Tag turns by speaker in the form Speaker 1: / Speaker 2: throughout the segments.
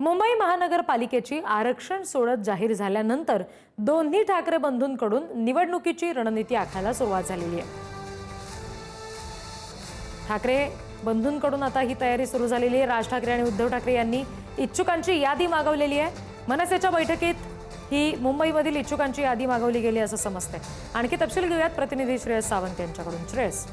Speaker 1: मुंबई महानगरपालिकेची आरक्षण सोडत जाहीर झाल्यानंतर दोन्ही ठाकरे बंधूंकडून निवडणुकीची रणनीती आखायला सुरुवात झालेली आहे. ठाकरे बंधूंकडून आता ही तयारी सुरू झालेली आहे. राज ठाकरे आणि उद्धव ठाकरे यांनी इच्छुकांची यादी मागवलेली आहे. मनसेच्या बैठकीत ही मुंबईमधील इच्छुकांची यादी मागवली गेली असं समजतंय. आणखी तपशील घेऊयात. प्रतिनिधी श्रेयस सावंत यांच्याकडून. श्रेयस.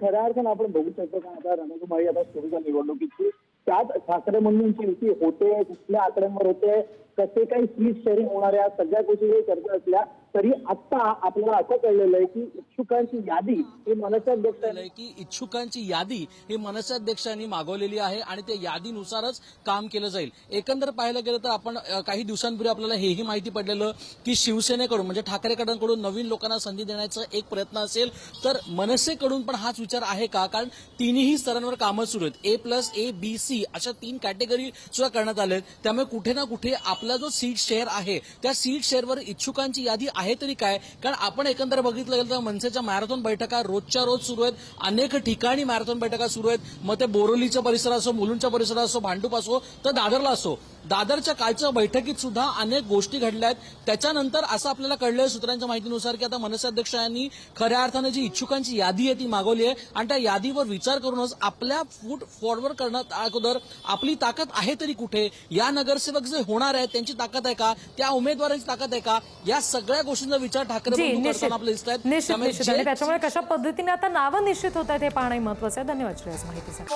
Speaker 2: खऱ्या अर्थानं आपण बघू शकतो का आता रणकुमारी आता सुरू झाली निवडणुकीची. त्यात ठाकरे मुंडेंची युती होते कुठल्या आकड्यांवर होते कसे काही सीट शेअरिंग होणार या सगळ्या गोष्टी चर्चा असल्या तरी आता आपल्याला असं कळलेलं आहे की इच्छुकांची यादी ही
Speaker 3: मनसाध्यक्षांनी की इच्छुकांची यादी ही मनसाध्यक्षांनी मागवलेली आहे आणि त्या यादीनुसारच काम केलं जाईल. एकंदर पाहायला गेलं तर आपण काही दिवसांपूर्वी आपल्याला हेही माहिती पडलेलं की शिवसेनेकडून म्हणजे ठाकरेकडून नवीन लोकांना संधी देण्याचा एक प्रयत्न असेल तर मनसेकडून पण हाच विचार आहे का? कारण तिन्ही स्तरांवर कामं सुरू आहेत. ए प्लस ए बी सी अशा तीन कॅटेगरी सुद्धा करण्यात आल्या आहेत त्यामुळे कुठे ना कुठे आपला जो सीट शेअर आहे त्या सीट शेअरवर इच्छुकांची यादी आहे तरी काय? कारण आपण एकंदर बघितलं गेलं तर मनसेच्या मॅरेथॉन बैठका रोजच्या रोज सुरू आहेत. अनेक ठिकाणी मॅरेथॉन बैठका सुरू आहेत. मग ते बोरोलीचा परिसर असो मुलुंडचा परिसर असो भांडूप असो तर दादरला असो. दादरच्या कालच्या बैठकीत सुद्धा अनेक गोष्टी घडल्या आहेत. त्याच्यानंतर असं आपल्याला कळलं सूत्रांच्या माहितीनुसार की आता मनसे अध्यक्षांनी खऱ्या अर्थानं जी इच्छुकांची यादी आहे ती मागवली आहे. आणि त्या यादीवर विचार करूनच आपल्या फूट फॉरवर्ड करण्यात अगोदर आपली ताकद आहे तरी कुठे? या नगरसेवक जे होणार आहेत त्यांची ताकद आहे का? त्या उमेदवारांची ताकद आहे का? या सगळ्या गोष्टींचा विचार ठाकरे
Speaker 1: निश्चित. आणि त्याच्यामुळे कशा पद्धतीने आता नावं निश्चित होत आहेत हे पाहणंही महत्वाचं आहे. धन्यवाद श्रेयस माहितीसाठी.